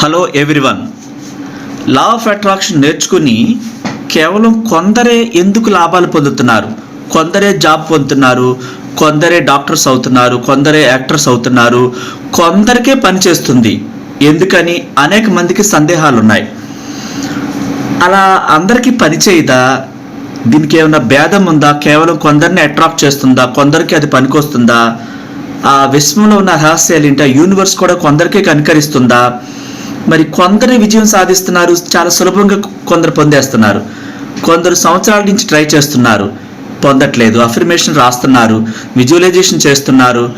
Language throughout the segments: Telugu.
Hello everyone law of attraction నేర్చుకుని కేవలం కొందరే ఎందుకు లాభాలు పొందుతున్నారు? కొందరే జాబ్ పొందుతున్నారు కొందరే డాక్టర్స్ అవుతున్నారు కొందరే యాక్టర్స్ అవుతున్నారు కొందరికే పనిచేస్తుంది ఎందుకని? అనేక మందికి సందేహాలు ఉన్నాయి అలా అందరికీ పనిచేయదా దీనికి ఏమైనా భేదం ఉందా? కేవలం కొందరిని అట్రాక్ట్ చేస్తుందా? కొందరికి అది పనికొస్తుందా? ఆ విశ్వంలో ఉన్న రహస్యాలు ఏంటి? ఆ యూనివర్స్ కూడా కొందరికే కనికరిస్తుందా? మరి కొందరు విజయం సాధిస్తున్నారు చాలా సులభంగా కొందరు పొందేస్తున్నారు. కొందరు సంవత్సరాల నుంచి ట్రై చేస్తున్నారు పొందట్లేదు అఫర్మేషన్ రాస్తున్నారు విజువలైజేషన్ చేస్తున్నారు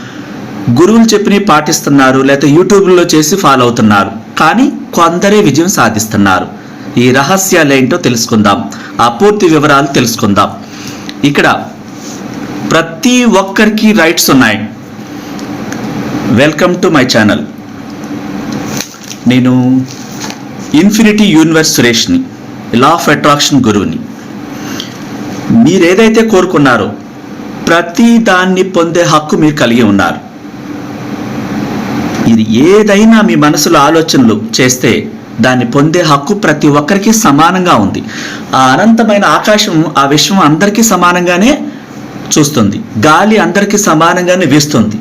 గురువులు చెప్పిన పాటిస్తున్నారు లేకపోతే యూట్యూబ్లో చేసి ఫాలో అవుతున్నారు. కానీ కొందరే విజయం సాధిస్తున్నారు. ఈ రహస్యాలు ఏంటో తెలుసుకుందాం. ఆ పూర్తి వివరాలు తెలుసుకుందాం. ఇక్కడ ప్రతి ఒక్కరికి రైట్స్ ఉన్నాయి. వెల్కమ్ టు మై ఛానల్ నేను ఇన్ఫినిటీ యూనివర్స్ సురేష్ని లా ఆఫ్ అట్రాక్షన్ గురువుని. మీరు ఏదైతే కోరుకున్నారో ప్రతి దాన్ని పొందే హక్కు మీరు కలిగి ఉన్నారు. ఇది ఏదైనా మీ మనసులో ఆలోచనలు చేస్తే దాన్ని పొందే హక్కు ప్రతి ఒక్కరికి సమానంగా ఉంది. ఆ అనంతమైన ఆకాశం ఆ విశ్వం అందరికీ సమానంగానే చూస్తుంది. గాలి అందరికీ సమానంగానే వీస్తుంది.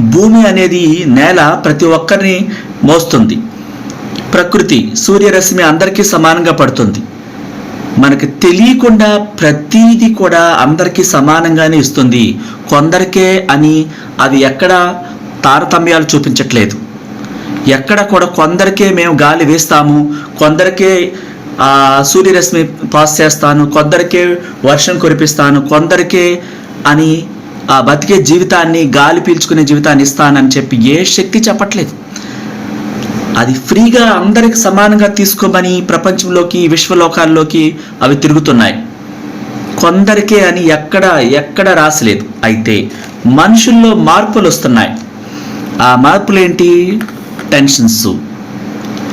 భూమి అనేది నేల ప్రతి ఒక్కరిని మోస్తుంది. ప్రకృతి సూర్యరశ్మి అందరికీ సమానంగా పడుతుంది. మనకి తెలియకుండా ప్రతీది కూడా అందరికీ సమానంగానే ఇస్తుంది. కొందరికే అని అది ఎక్కడ తారతమ్యాలు చూపించట్లేదు. ఎక్కడ కూడా కొందరికే మేము గాలి వేస్తాము కొందరికే సూర్యరశ్మి పాస్ చేస్తాను కొందరికే వర్షం కురిపిస్తాను కొందరికే అని ఆ బతికే జీవితాన్ని గాలి పీల్చుకునే జీవితాన్ని ఇస్తానని చెప్పి ఏ శక్తి చెప్పట్లేదు. అది ఫ్రీగా అందరికి సమానంగా తీసుకోమని ప్రపంచంలోకి విశ్వలోకాల్లోకి అవి తిరుగుతున్నాయి. కొందరికే అని ఎక్కడ ఎక్కడ రాసలేదు. అయితే మనుషుల్లో మార్పులు వస్తున్నాయి ఆ మార్పులు ఏంటి టెన్షన్స్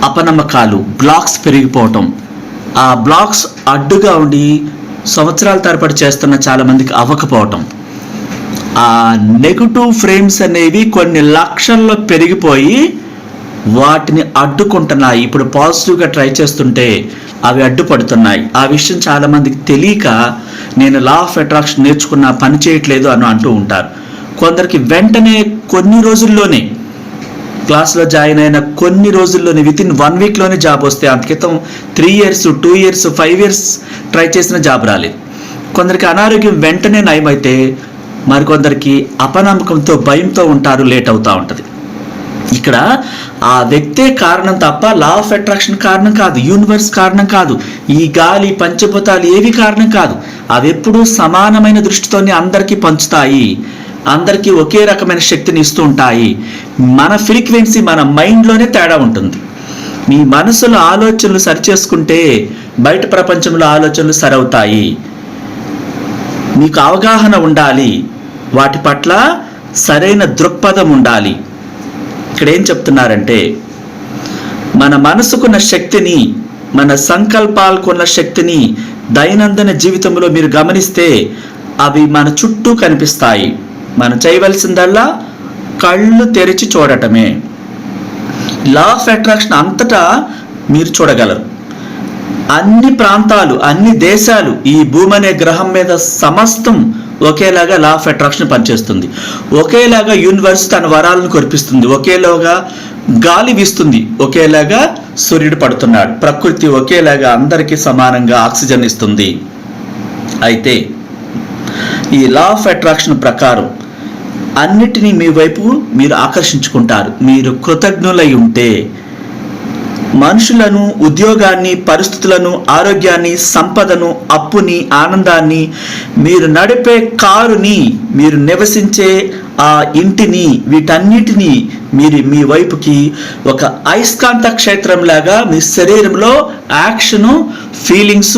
అపనమ్మకాలు బ్లాక్స్ పెరిగిపోవటం. ఆ బ్లాక్స్ అడ్డుగా ఉండి సంవత్సరాల తరబడి చేస్తున్న చాలామందికి అవ్వకపోవటం. ఆ నెగటివ్ ఫ్రేమ్స్ అనేవి కొన్ని లక్షల్లో పెరిగిపోయి వాటిని అడ్డుకుంటున్నాయి. ఇప్పుడు పాజిటివ్గా ట్రై చేస్తుంటే అవి అడ్డుపడుతున్నాయి. ఆ విషయం చాలామందికి తెలియక నేను లా ఆఫ్ అట్రాక్షన్ నేర్చుకున్నా పని చేయట్లేదు అని అంటూ ఉంటారు. కొందరికి వెంటనే కొన్ని రోజుల్లోనే క్లాస్లో జాయిన్ అయిన కొన్ని రోజుల్లోనే విత్ ఇన్ వన్ వీక్లోనే జాబ్ వస్తే అంత క్రితం three years two years five years try చేసిన జాబ్ రాలేదు. కొందరికి అనారోగ్యం వెంటనే నయమైతే మరికొందరికి అపనమ్మకంతో భయంతో ఉంటారు లేట్ అవుతూ ఉంటుంది. ఇక్కడ ఆ వ్యక్తే కారణం తప్ప లా ఆఫ్ అట్రాక్షన్ కారణం కాదు యూనివర్స్ కారణం కాదు ఈ గాలి పంచభూతాలు ఏవి కారణం కాదు అవి ఎప్పుడూ సమానమైన దృష్టితోనే అందరికీ పంచుతాయి అందరికీ ఒకే రకమైన శక్తిని ఇస్తూ ఉంటాయి. మన ఫ్రీక్వెన్సీ మన మైండ్లోనే తేడా ఉంటుంది. మీ మనసులో ఆలోచనలు సరిచేసుకుంటే బయట ప్రపంచంలో ఆలోచనలు సరవుతాయి. మీకు అవగాహన ఉండాలి. వాటి పట్ల సరైన దృక్పథం ఉండాలి. ఇక్కడ ఏం చెప్తున్నారంటే మన మనసుకున్న శక్తిని మన సంకల్పాలకున్న శక్తిని దైనందిన జీవితంలో మీరు గమనిస్తే అవి మన చుట్టూ కనిపిస్తాయి. మనం చేయవలసిందల్లా కళ్ళు తెరిచి చూడటమే. లా ఆఫ్ అట్రాక్షన్ అంతటా మీరు చూడగలరు. అన్ని ప్రాంతాలు అన్ని దేశాలు ఈ భూమి అనే గ్రహం మీద సమస్తం ఒకేలాగా లా ఆఫ్ అట్రాక్షన్ పనిచేస్తుంది. ఒకేలాగా యూనివర్స్ తన వరాలను కురిపిస్తుంది. ఒకేలాగా గాలి వీస్తుంది. ఒకేలాగా సూర్యుడు పడుతున్నాడు. ప్రకృతి ఒకేలాగా అందరికీ సమానంగా ఆక్సిజన్ ఇస్తుంది. అయితే ఈ లా ఆఫ్ అట్రాక్షన్ ప్రకారం అన్నిటినీ మీ వైపు మీరు ఆకర్షించుకుంటారు. మీరు కృతజ్ఞులై ఉంటే మనుషులను ఉద్యోగాన్ని పరిస్థితులను ఆరోగ్యాన్ని సంపదను అప్పుని ఆనందాన్ని మీరు నడిపే కారుని మీరు నివసించే ఆ ఇంటిని వీటన్నిటినీ మీరు మీ వైపుకి ఒక అయస్కాంత క్షేత్రంలాగా మీ శరీరంలో యాక్షను ఫీలింగ్స్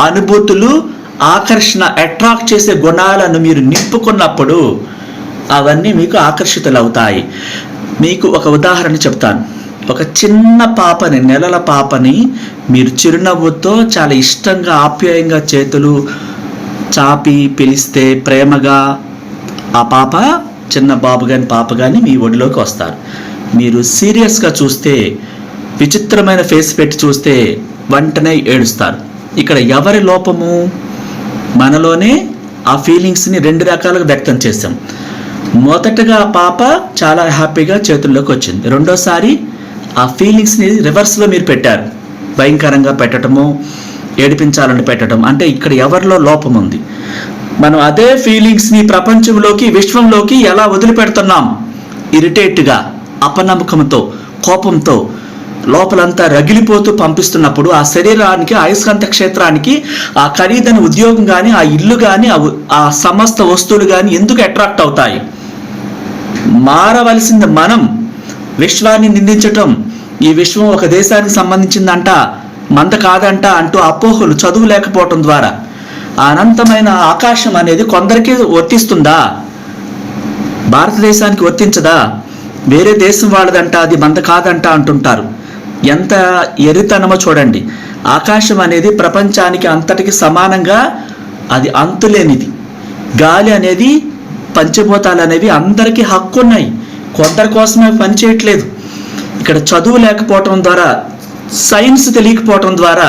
అనుభూతులు ఆకర్షణ అట్రాక్ట్ చేసే గుణాలను మీరు నింపుకున్నప్పుడు అవన్నీ మీకు ఆకర్షితులవుతాయి. మీకు ఒక ఉదాహరణ చెప్తాను. ఒక చిన్న పాపని నెలల పాపని మీరు చిరునవ్వుతో చాలా ఇష్టంగా ఆప్యాయంగా చేతులు చాపి పిలిస్తే ప్రేమగా ఆ పాప చిన్న బాబు కానీ పాప కానీ మీ ఒడిలోకి వస్తారు. మీరు సీరియస్గా చూస్తే విచిత్రమైన ఫేస్ పెట్టి చూస్తే వెంటనే ఏడుస్తారు. ఇక్కడ ఎవరి లోపము? మనలోనే ఆ ఫీలింగ్స్ని రెండు రకాలుగా వ్యక్తం చేశాం. మొదటగా పాప చాలా హ్యాపీగా చేతుల్లోకి వచ్చింది. రెండోసారి ఆ ఫీలింగ్స్ని రివర్స్లో మీరు పెట్టారు. భయంకరంగా పెట్టడము ఏడిపించాలని పెట్టడం అంటే ఇక్కడ ఎవరిలో లోపం ఉంది? మనం అదే ఫీలింగ్స్ని ప్రపంచంలోకి విశ్వంలోకి ఎలా వదిలిపెడుతున్నాం? ఇరిటేట్గా అపనమ్మకంతో కోపంతో లోపలంతా రగిలిపోతూ పంపిస్తున్నప్పుడు ఆ శరీరానికి అయస్కాంత క్షేత్రానికి ఆ ఖరీదైన ఉద్యోగం కానీ ఆ ఇల్లు కానీ ఆ సమస్త వస్తువులు కానీ ఎందుకు అట్రాక్ట్ అవుతాయి? మారవలసింది మనం. విశ్వాన్ని నిందించటం ఈ విశ్వం ఒక దేశానికి సంబంధించిందంట మంద కాదంట అంటూ అపోహలు చదువు లేకపోవటం ద్వారా. అనంతమైన ఆకాశం అనేది కొందరికి వర్తిస్తుందా? భారతదేశానికి వర్తించదా? వేరే దేశం వాళ్ళదంట అది మంద కాదంట అంటుంటారు. ఎంత ఎరితనమో చూడండి. ఆకాశం అనేది ప్రపంచానికి అంతటికి సమానంగా అది అంతులేనిది. గాలి అనేది పంచభూతాలు అనేవి అందరికీ హక్కు ఉన్నాయి కొందరి కోసమే పని చేయట్లేదు. ఇక్కడ చదువు లేకపోవటం ద్వారా సైన్స్ తెలియకపోవటం ద్వారా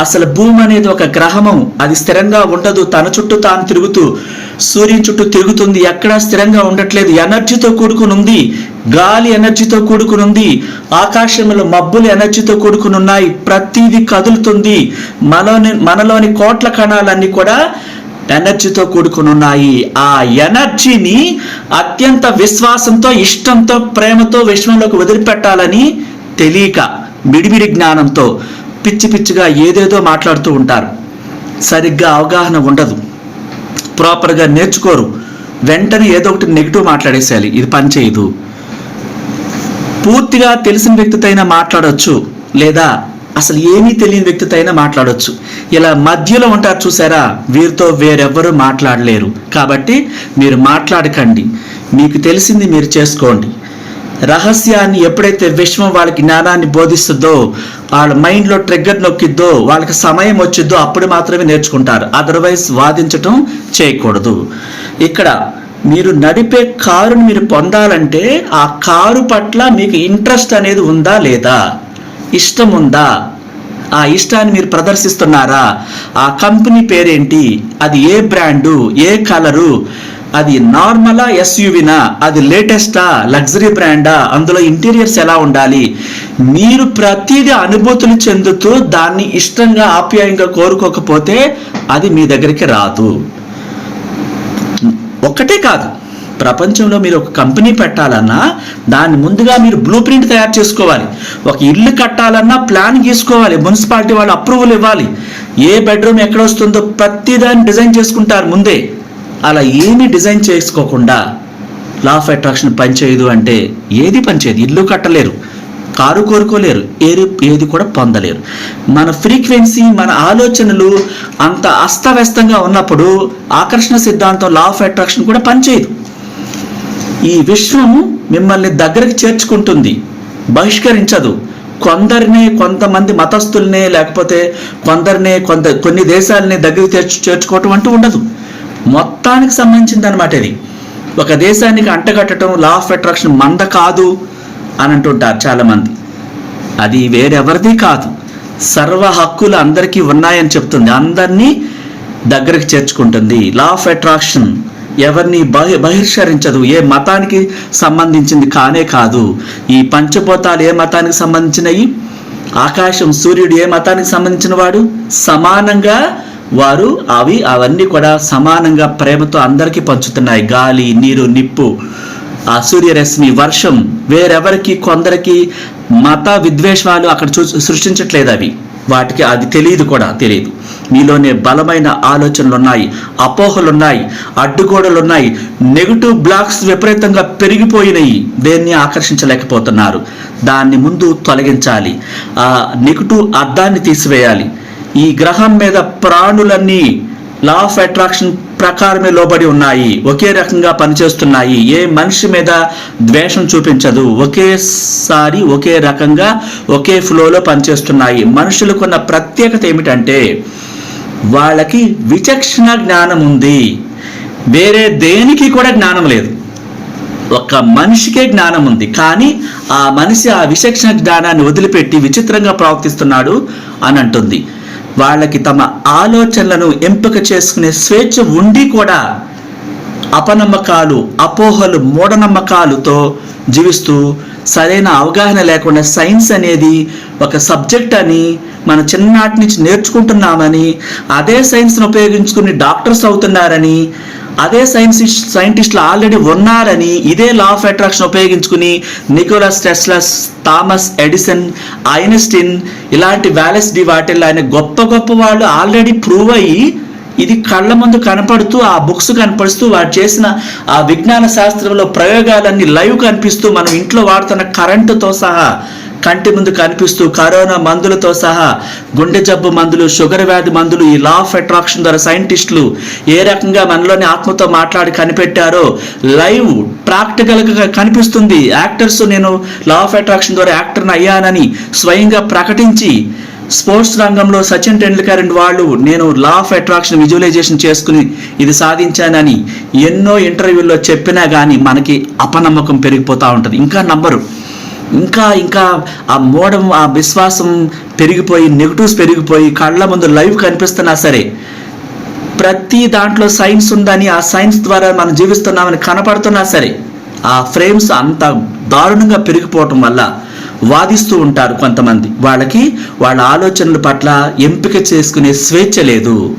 అసలు భూమి అనేది ఒక గ్రహము. అది స్థిరంగా ఉండదు. తన చుట్టూ తాను తిరుగుతూ సూర్యుని చుట్టూ తిరుగుతుంది. ఎక్కడా స్థిరంగా ఉండట్లేదు. ఎనర్జీతో కూడుకుని ఉంది గాలి ఎనర్జీతో కూడుకుని ఉంది ఆకాశంలో మబ్బులు ఎనర్జీతో కూడుకుని ఉన్నాయి ప్రతిదీ కదులుతుంది. మనలోని మనలోని కోట్ల కణాలన్నీ కూడా ఎనర్జీతో కూడుకునున్నాయి. ఆ ఎనర్జీని అత్యంత విశ్వాసంతో ఇష్టంతో ప్రేమతో విశ్వంలోకి వదిలిపెట్టాలని తెలియక మిడిమిడి జ్ఞానంతో పిచ్చి పిచ్చిగా ఏదేదో మాట్లాడుతూ ఉంటారు. సరిగ్గా అవగాహన ఉండదు. ప్రాపర్గా నేర్చుకోరు. వెంటనే ఏదో ఒకటి నెగిటివ్ మాట్లాడేసేయాలి. ఇది పనిచేయదు పూర్తిగా తెలిసిన వ్యక్తితో అయినా మాట్లాడవచ్చు లేదా అసలు ఏమీ తెలియని వ్యక్తితో అయినా మాట్లాడవచ్చు ఇలా మధ్యలో ఉంటారు చూసారా? వీరితో వేరెవ్వరూ మాట్లాడలేరు. కాబట్టి మీరు మాట్లాడకండి. మీకు తెలిసింది మీరు చేసుకోండి. రహస్యాన్ని ఎప్పుడైతే విశ్వం వాళ్ళకి జ్ఞానాన్ని బోధిస్తుందో వాళ్ళ మైండ్లో ట్రిగ్గర్ నొక్కిద్దో వాళ్ళకి సమయం వచ్చిద్దో అప్పుడు మాత్రమే నేర్చుకుంటారు. అదర్వైజ్ వాదించటం చేయకూడదు. ఇక్కడ మీరు నడిపే కారుని మీరు పొందాలంటే ఆ కారు పట్ల మీకు ఇంట్రెస్ట్ అనేది ఉందా లేదా? ఇష్టం ఉందా ఆ ఇష్టాన్ని మీరు ప్రదర్శిస్తున్నారా? ఆ కంపెనీ పేరేంటి? అది ఏ బ్రాండు? ఏ కలరు? అది నార్మలా ఎస్యూవినా? అది లేటెస్టా? లగ్జరీ బ్రాండా? అందులో ఇంటీరియర్స్ ఎలా ఉండాలి? మీరు ప్రతిదీ అనుభూతులు చెందుతూ దాన్ని ఇష్టంగా ఆప్యాయంగా కోరుకోకపోతే అది మీ దగ్గరికి రాదు. ఒక్కటే కాదు. ప్రపంచంలో మీరు ఒక కంపెనీ పెట్టాలన్నా దాన్ని ముందుగా మీరు బ్లూ ప్రింట్ తయారు చేసుకోవాలి. ఒక ఇల్లు కట్టాలన్నా ప్లాన్ గీసుకోవాలి. మున్సిపాలిటీ వాళ్ళు అప్రూవల్ ఇవ్వాలి. ఏ బెడ్రూమ్ ఎక్కడ వస్తుందో ప్రతిదాన్ని డిజైన్ చేసుకుంటారు ముందే. అలా ఏమీ డిజైన్ చేసుకోకుండా లా ఆఫ్ అట్రాక్షన్ పనిచేయదు అంటే ఏది పనిచేయదు. ఇల్లు కట్టలేరు. కారు కోరుకోలేరు. ఏది ఏది కూడా పొందలేరు. మన ఫ్రీక్వెన్సీ మన ఆలోచనలు అంత అస్తవ్యస్తంగా ఉన్నప్పుడు ఆకర్షణ సిద్ధాంతం లా ఆఫ్ అట్రాక్షన్ కూడా పనిచేయదు. ఈ విశ్వము మిమ్మల్ని దగ్గరికి చేర్చుకుంటుంది. బహిష్కరించదు. కొందరిని కొంతమంది మతస్థుల్నే లేకపోతే కొందరిని కొంత కొన్ని దేశాలని దగ్గరికి చేర్చు చేర్చుకోవటం అంటూ ఉండదు. మొత్తానికి సంబంధించింది అనమాట ఇది. ఒక దేశానికి అంటగట్టడం లా ఆఫ్ అట్రాక్షన్ మంద కాదు అని అంటుంటారు చాలామంది. అది వేరెవరిది కాదు. సర్వ హక్కులు అందరికీ ఉన్నాయని చెప్తుంది. అందరినీ దగ్గరికి చేర్చుకుంటుంది. లా ఆఫ్ అట్రాక్షన్ ఎవరిని బహి బహిష్కరించదు ఏ మతానికి సంబంధించింది కానే కాదు. ఈ పంచభూతాలు ఏ మతానికి సంబంధించినవి ఆకాశం సూర్యుడు ఏ మతానికి సంబంధించిన వాడు? సమానంగా వారు అవి అవన్నీ కూడా సమానంగా ప్రేమతో అందరికీ పంచుతున్నాయి. గాలి నీరు నిప్పు ఆ సూర్యరశ్మి వర్షం వేరెవరికి కొందరికి మత విద్వేషాలు అక్కడ చూ సృష్టించట్లేదు అవి. వాటికి అది తెలియదు కూడా తెలియదు. మీలోనే బలమైన ఆలోచనలు ఉన్నాయి అడ్డుగోడలున్నాయి ఉన్నాయి నెగిటివ్ బ్లాక్స్ విపరీతంగా పెరిగిపోయినాయి దేన్ని ఆకర్షించలేకపోతున్నారు. దాన్ని ముందు తొలగించాలి ఆ నెగిటివ్ అర్థాన్ని తీసివేయాలి. ఈ గ్రహం మీద ప్రాణులన్నీ లా ఆఫ్ అట్రాక్షన్ ప్రకారమే లోబడి ఉన్నాయి ఒకే రకంగా పనిచేస్తున్నాయి. ఏ మనిషి మీద ద్వేషం చూపించదు ఒకేసారి ఒకే రకంగా ఒకే ఫ్లోలో పనిచేస్తున్నాయి. మనుషులకున్న ప్రత్యేకత ఏమిటంటే వాళ్ళకి విచక్షణ జ్ఞానం ఉంది. వేరే దేనికి కూడా జ్ఞానం లేదు. ఒక మనిషికే జ్ఞానం ఉంది. కానీ ఆ మనిషి ఆ విచక్షణ జ్ఞానాన్ని వదిలిపెట్టి విచిత్రంగా ప్రవర్తిస్తున్నాడు అని అంటుంది. వాళ్ళకి తమ ఆలోచనలను ఎంపిక చేసుకునే స్వేచ్ఛ ఉండి కూడా అపనమ్మకాలు అపోహలు మూఢనమ్మకాలతో జీవిస్తూ సరైన అవగాహన లేకుండా సైన్స్ అనేది ఒక సబ్జెక్ట్ అని మన చిన్ననాటి నుంచి నేర్చుకుంటున్నామని అదే సైన్స్ను ఉపయోగించుకుని డాక్టర్స్ అవుతున్నారని అదే సైన్స్ సైంటిస్టులు ఆల్రెడీ ఉన్నారని ఇదే లా ఆఫ్ అట్రాక్షన్ ఉపయోగించుకుని Nicholas Teslas Thomas Edison Einstein ఇలాంటి వ్యాలెస్ డి వాటిల్ అనే గొప్ప గొప్ప వాళ్ళు ఆల్రెడీ ప్రూవ్ అయ్యి ఇది కళ్ళ ముందు కనపడుతూ ఆ బుక్స్ కనపడుతూ వాడు చేసిన ఆ విజ్ఞాన శాస్త్రంలో ప్రయోగాలన్నీ లైవ్ కనిపిస్తూ మనం ఇంట్లో వాడుతున్న కరెంటుతో సహా కంటి ముందు కనిపిస్తూ కరోనా మందులతో సహా గుండె జబ్బు మందులు షుగర్ వ్యాధి మందులు ఈ లా ఆఫ్ అట్రాక్షన్ ద్వారా సైంటిస్టులు ఏ రకంగా మనలోని ఆత్మతో మాట్లాడి కనిపెట్టారో లైవ్ ప్రాక్టికల్గా కనిపిస్తుంది. యాక్టర్స్ నేను లా ఆఫ్ అట్రాక్షన్ ద్వారా యాక్టర్ని అయ్యానని స్వయంగా ప్రకటించి స్పోర్ట్స్ రంగంలో సచిన్ టెండూల్కర్ అండ్ వాళ్ళు నేను లా ఆఫ్ అట్రాక్షన్ విజువలైజేషన్ చేసుకుని ఇది సాధించానని ఎన్నో ఇంటర్వ్యూల్లో చెప్పినా కానీ మనకి అపనమ్మకం పెరిగిపోతూ ఉంటుంది. ఇంకా నంబరు ఇంకా ఇంకా ఆ మోడం ఆ విశ్వాసం పెరిగిపోయి నెగిటివ్స్ పెరిగిపోయి కళ్ళ ముందు లైవ్ కనిపిస్తున్నా సరే ప్రతి దాంట్లో సైన్స్ ఉందని ఆ సైన్స్ ద్వారా మనం జీవిస్తున్నామని కనపడుతున్నా సరే ఆ ఫ్రేమ్స్ అంత దారుణంగా పెరిగిపోవటం వల్ల వాదిస్తూ ఉంటారు కొంతమంది. వాళ్ళకి వాళ్ళ ఆలోచనల పట్ల ఎంపిక చేసుకునే స్వేచ్ఛ లేదు.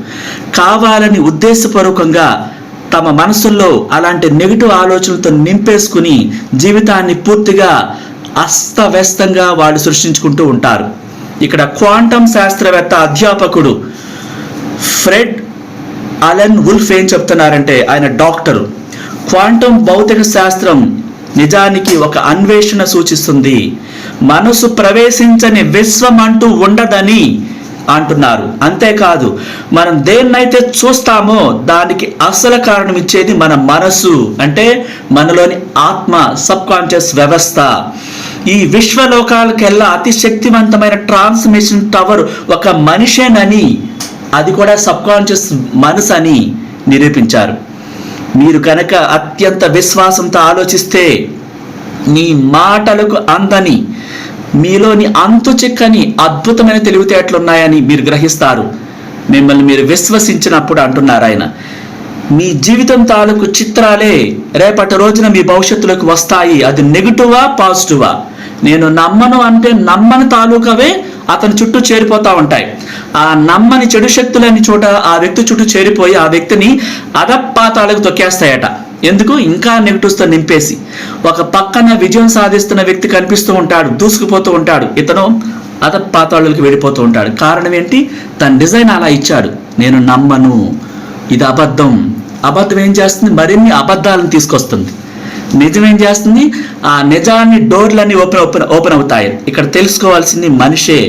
కావాలని ఉద్దేశపూర్వకంగా తమ మనసుల్లో అలాంటి నెగిటివ్ ఆలోచనలతో నింపేసుకుని జీవితాన్ని పూర్తిగా అస్తవ్యస్తంగా వాళ్ళు సృష్టించుకుంటూ ఉంటారు. ఇక్కడ క్వాంటం శాస్త్రవేత్త అధ్యాపకుడు ఫ్రెడ్ అలెన్ వుల్ఫ్ ఏం చెప్తున్నారంటే ఆయన డాక్టరు క్వాంటం భౌతిక శాస్త్రం నిజానికి ఒక అన్వేషణ సూచిస్తుంది. మనసు ప్రవేశించని విశ్వం అంటూ ఉండదని అంటున్నారు. అంతేకాదు మనం దేన్నైతే చూస్తామో దానికి అసలు కారణం ఇచ్చేది మన మనసు అంటే మనలోని ఆత్మ సబ్కాన్షియస్ వ్యవస్థ. ఈ విశ్వలోకాలకెల్లా అతి శక్తివంతమైన ట్రాన్స్మిషన్ టవర్ ఒక మనిషేనని అది కూడా సబ్ కాన్షియస్ మనసు అని నిరూపించారు. మీరు కనుక అత్యంత విశ్వాసంతో ఆలోచిస్తే మీ మాటలకు అందని మీలోని అంతు చిక్కని అద్భుతమైన తెలివితేటలు ఉన్నాయని మీరు గ్రహిస్తారు. మిమ్మల్ని మీరు విశ్వసించినప్పుడు అంటున్నారు ఆయన. మీ జీవితం తాలూకు చిత్రాలే రేపటి రోజున మీ భవిష్యత్తులోకి వస్తాయి. అది నెగిటివా పాజిటివా నేను నమ్మను అంటే నమ్మని తాలూకవే అతని చుట్టూ చేరిపోతా ఉంటాయి. ఆ నమ్మని చెడు శక్తులని చోట ఆ వ్యక్తి చుట్టూ చేరిపోయి ఆ వ్యక్తిని అధపాతాలకు తొక్కేస్తాయట. ఎందుకు? ఇంకా నెగిటివ్స్తో నింపేసి. ఒక పక్కన విజయం సాధిస్తున్న వ్యక్తి కనిపిస్తూ ఉంటాడు దూసుకుపోతూ ఉంటాడు. ఇతను అధపాతాళులకు వెళ్ళిపోతూ ఉంటాడు. కారణం ఏంటి? తన డిజైన్ అలా ఇచ్చాడు. నేను నమ్మను. ఇది అబద్ధం. అబద్ధం ఏం చేస్తుంది? మరిన్ని అబద్ధాలను తీసుకొస్తుంది. నిజం ఏం చేస్తుంది? ఆ నిజాన్ని డోర్లన్నీ ఓపెన్ ఓపెన్ ఓపెన్ అవుతాయి. ఇక్కడ తెలుసుకోవాల్సింది మనిషే.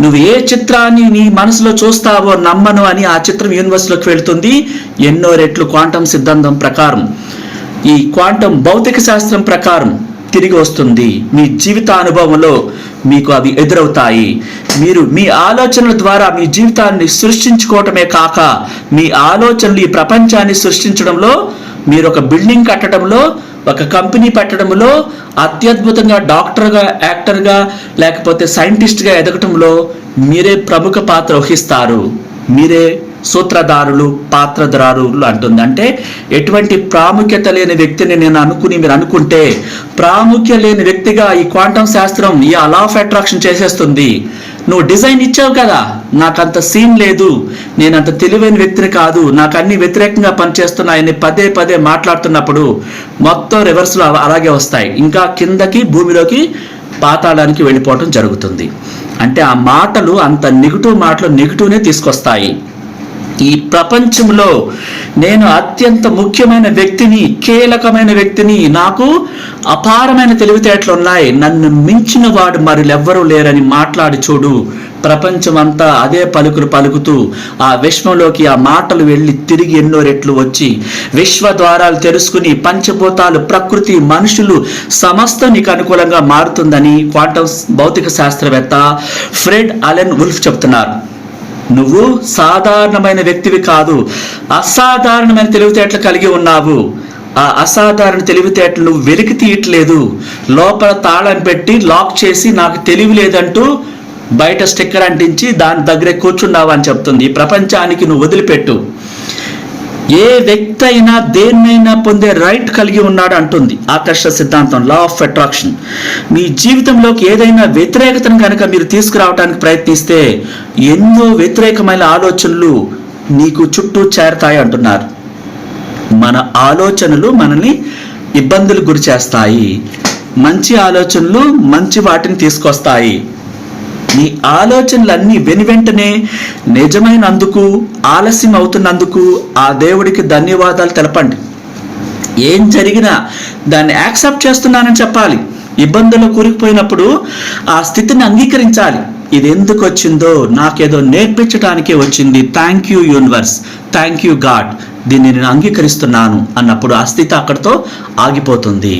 నువ్వు ఏ చిత్రాన్ని నీ మనసులో చూస్తావో నమ్మను అని ఆ చిత్రం యూనివర్స్లోకి వెళుతుంది. ఎన్నో రెట్లు క్వాంటం సిద్ధాంతం ప్రకారం. ఈ క్వాంటం భౌతిక శాస్త్రం ప్రకారం తిరిగి వస్తుంది. మీ జీవిత అనుభవంలో మీకు అవి ఎదురవుతాయి. మీరు మీ ఆలోచనల ద్వారా మీ జీవితాన్ని సృష్టించుకోవటమే కాక మీ ఆలోచనలు ఈ ప్రపంచాన్ని సృష్టించడంలో మీరు ఒక బిల్డింగ్ కట్టడంలో ఒక కంపెనీ పెట్టడంలో అత్యద్భుతంగా డాక్టర్గా యాక్టర్గా లేకపోతే సైంటిస్ట్గా ఎదగటంలో మీరే ప్రముఖ పాత్ర వహిస్తారు. మీరే సూత్రధారులు పాత్రధారులు అంటుంది. అంటే ఎటువంటి ప్రాముఖ్యత లేని వ్యక్తిని నేను అనుకుని మీరు అనుకుంటే ప్రాముఖ్య లేని వ్యక్తిగా ఈ క్వాంటం శాస్త్రం ఈ అలా ఆఫ్ అట్రాక్షన్ చేసేస్తుంది. నువ్వు డిజైన్ ఇచ్చావు కదా. నాకంత సీన్ లేదు. నేను అంత తెలివైన వ్యక్తిని కాదు. నాకు అన్ని వ్యతిరేకంగా పనిచేస్తున్నాయని పదే పదే మాట్లాడుతున్నప్పుడు మొత్తం రివర్స్లో అలాగే వస్తాయి. ఇంకా కిందకి భూమిలోకి పాతాళానికి వెళ్ళిపోవటం జరుగుతుంది. అంటే ఆ మాటలు అంత నెగిటివ్ మాటలు నెగిటివ్నే తీసుకొస్తాయి. ఈ ప్రపంచంలో నేను అత్యంత ముఖ్యమైన వ్యక్తిని కీలకమైన వ్యక్తిని నాకు అపారమైన తెలివితేటలు ఉన్నాయి. నన్ను మించిన వాడు మరెవరూ లేరని మాట్లాడి చూడు. ప్రపంచమంతా అదే పలుకులు పలుకుతూ ఆ విశ్వంలోకి ఆ మాటలు వెళ్ళి తిరిగి ఎన్నో రెట్లు వచ్చి విశ్వ ద్వారాలు తెలుసుకుని పంచభూతాలు ప్రకృతి మనుషులు సమస్త నీకు అనుకూలంగా మారుతుందని క్వాంటం భౌతిక శాస్త్రవేత్త ఫ్రెడ్ అలెన్ ఉల్ఫ్ చెప్తున్నారు నువ్వు సాధారణమైన వ్యక్తివి కాదు. అసాధారణమైన తెలివితేటలు కలిగి ఉన్నావు. ఆ అసాధారణ తెలివితేటలు నువ్వు వెలికి తీయట్లేదు. లోపల తాళం పెట్టి లాక్ చేసి నాకు తెలివి లేదంటూ బయట స్టిక్కర్ అంటించి దాని దగ్గరే కూర్చున్నావు అని చెప్తుంది. ఈ ప్రపంచానికి నువ్వు వదిలిపెట్టు. ఏ వ్యక్తి అయినా దేన్నైనా పొందే రైట్ కలిగి ఉన్నాడు అంటుంది. ఆకర్షణ సిద్ధాంతం లా ఆఫ్ అట్రాక్షన్ మీ జీవితంలోకి ఏదైనా వ్యతిరేకతను కనుక మీరు తీసుకురావడానికి ప్రయత్నిస్తే ఎన్నో వ్యతిరేకమైన ఆలోచనలు నీకు చుట్టూ చేరతాయి అంటున్నారు. మన ఆలోచనలు మనల్ని ఇబ్బందులు గురి చేస్తాయి మంచి ఆలోచనలు మంచి వాటిని తీసుకొస్తాయి. నీ ఆలోచనలన్నీ వెను వెంటనే నిజమైనందుకు ఆలస్యం అవుతున్నందుకు ఆ దేవుడికి ధన్యవాదాలు తెలపండి. ఏం జరిగినా దాన్ని యాక్సెప్ట్ చేస్తున్నానని చెప్పాలి. ఇబ్బందుల్లో కూరుకుపోయినప్పుడు ఆ స్థితిని అంగీకరించాలి. ఇది ఎందుకు వచ్చిందో నాకేదో నేర్పించడానికే వచ్చింది. Thank you universe thank you God దీన్ని నేను అంగీకరిస్తున్నాను అన్నప్పుడు ఆ స్థితి అక్కడితో ఆగిపోతుంది.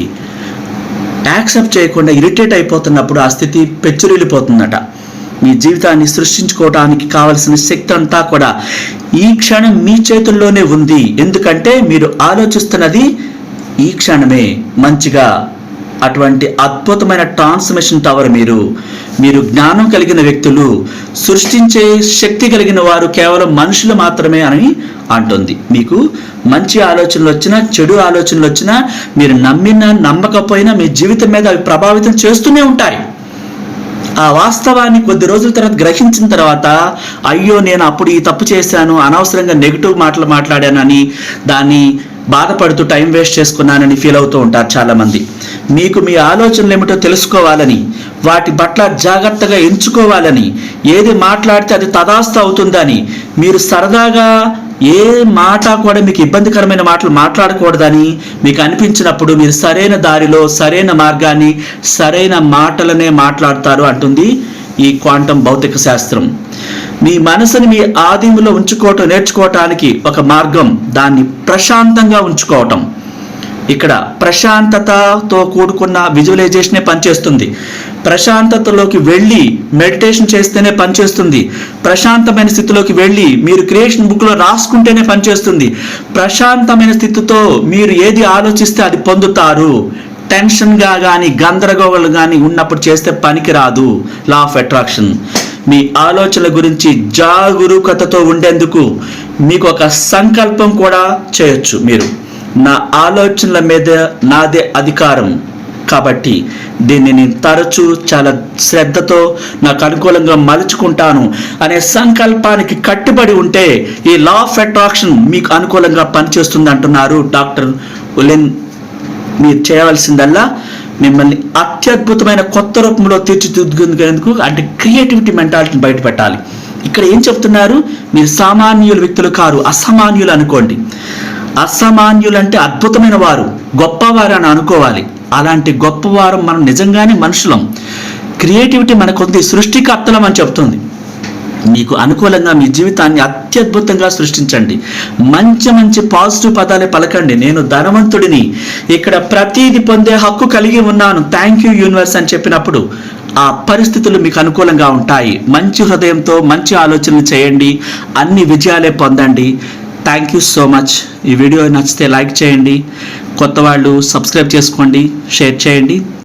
యాక్సెప్ట్ చేయకుండా ఇరిటేట్ అయిపోతున్నప్పుడు ఆ స్థితి పెచ్చురిల్లిపోతుందట. మీ జీవితాన్ని సృష్టించుకోవడానికి కావలసిన శక్తి అంతా కూడా ఈ క్షణం మీ చేతుల్లోనే ఉంది. ఎందుకంటే మీరు ఆలోచిస్తున్నది ఈ క్షణమే. మంచిగా అటువంటి అద్భుతమైన ట్రాన్స్మిషన్ టవర్ మీరు. మీరు జ్ఞానం కలిగిన వ్యక్తులు సృష్టించే శక్తి కలిగిన వారు కేవలం మనుషులు మాత్రమే అని అంటుంది. మీకు మంచి ఆలోచనలు వచ్చినా చెడు ఆలోచనలు వచ్చినా మీరు నమ్మినా నమ్మకపోయినా మీ జీవితం మీద అవి ప్రభావితం చేస్తూనే ఉంటాయి. ఆ వాస్తవాన్ని కొద్ది రోజుల తర్వాత గ్రహించిన తర్వాత అయ్యో నేను అప్పుడు ఈ తప్పు చేశాను అనవసరంగా నెగిటివ్ మాటలు మాట్లాడానని దాన్ని బాధపడుతూ టైం వేస్ట్ చేసుకున్నానని ఫీల్ అవుతూ ఉంటారు చాలామంది. మీకు మీ ఆలోచనలు ఏమిటో తెలుసుకోవాలని వాటి పట్ల జాగ్రత్తగా ఎంచుకోవాలని ఏది మాట్లాడితే అది తదాస్త అవుతుందని మీరు సరదాగా ఏ మాట కూడా మీకు ఇబ్బందికరమైన మాటలు మాట్లాడకూడదని మీకు అనిపించినప్పుడు మీరు సరైన దారిలో సరైన మార్గాన్ని సరైన మాటలనే మాట్లాడతారు అంటుంది ఈ క్వాంటం భౌతిక శాస్త్రం. మీ మనసుని మీ ఆదిములో ఉంచుకోవటం నేర్చుకోవటానికి ఒక మార్గం. దాన్ని ప్రశాంతంగా ఉంచుకోవటం. ఇక్కడ ప్రశాంతతతో కూడుకున్న విజువలైజేషనే పనిచేస్తుంది. ప్రశాంతతలోకి వెళ్ళి మెడిటేషన్ చేస్తేనే పనిచేస్తుంది. ప్రశాంతమైన స్థితిలోకి వెళ్ళి మీరు క్రియేషన్ బుక్లో రాసుకుంటేనే పనిచేస్తుంది. ప్రశాంతమైన స్థితితో మీరు ఏది ఆలోచిస్తే అది పొందుతారు. టెన్షన్గా కానీ గందరగోళం కానీ ఉన్నప్పుడు చేస్తే పనికిరాదు. లా ఆఫ్ అట్రాక్షన్. మీ ఆలోచన గురించి జాగరూకతతో ఉండేందుకు మీకు ఒక సంకల్పం కూడా చేయొచ్చు మీరు. నా ఆలోచనల మీద నాదే అధికారం. కాబట్టి దీన్ని నేను తరచూ చాలా శ్రద్ధతో నాకు అనుకూలంగా మలుచుకుంటాను అనే సంకల్పానికి కట్టుబడి ఉంటే ఈ లా ఆఫ్ అట్రాక్షన్ మీకు అనుకూలంగా పనిచేస్తుంది అంటున్నారు డాక్టర్ ఉలెన్. మీరు చేయవలసిందల్లా మిమ్మల్ని అత్యద్భుతమైన కొత్త రూపంలో తీర్చిదిద్దుకునేందుకు అంటే క్రియేటివిటీ మెంటాలిటీని బయటపెట్టాలి. ఇక్కడ ఏం చెప్తున్నారు? మీరు సామాన్యుల వ్యక్తులు కారు అసామాన్యులు అనుకోండి. అసామాన్యులంటే అద్భుతమైన వారు గొప్పవారు అని అనుకోవాలి. అలాంటి గొప్పవారు మనం నిజంగానే మనుషులం. క్రియేటివిటీ మనకుంది సృష్టికర్తలం అని చెప్తుంది. మీకు అనుకూలంగా మీ జీవితాన్ని అత్యద్భుతంగా సృష్టించండి. మంచి మంచి పాజిటివ్ పదాలే పలకండి. నేను ధనవంతుడిని. ఇక్కడ ప్రతీది పొందే హక్కు కలిగి ఉన్నాను. థ్యాంక్ యూ యూనివర్స్ అని చెప్పినప్పుడు ఆ పరిస్థితులు మీకు అనుకూలంగా ఉంటాయి. మంచి హృదయంతో మంచి ఆలోచనలు చేయండి. అన్ని విజయాలే పొందండి. థ్యాంక్ యూ సో మచ్ ఈ వీడియో నచ్చితే లైక్ చేయండి. కొత్త వాళ్ళు సబ్స్క్రైబ్ చేసుకోండి. షేర్ చేయండి.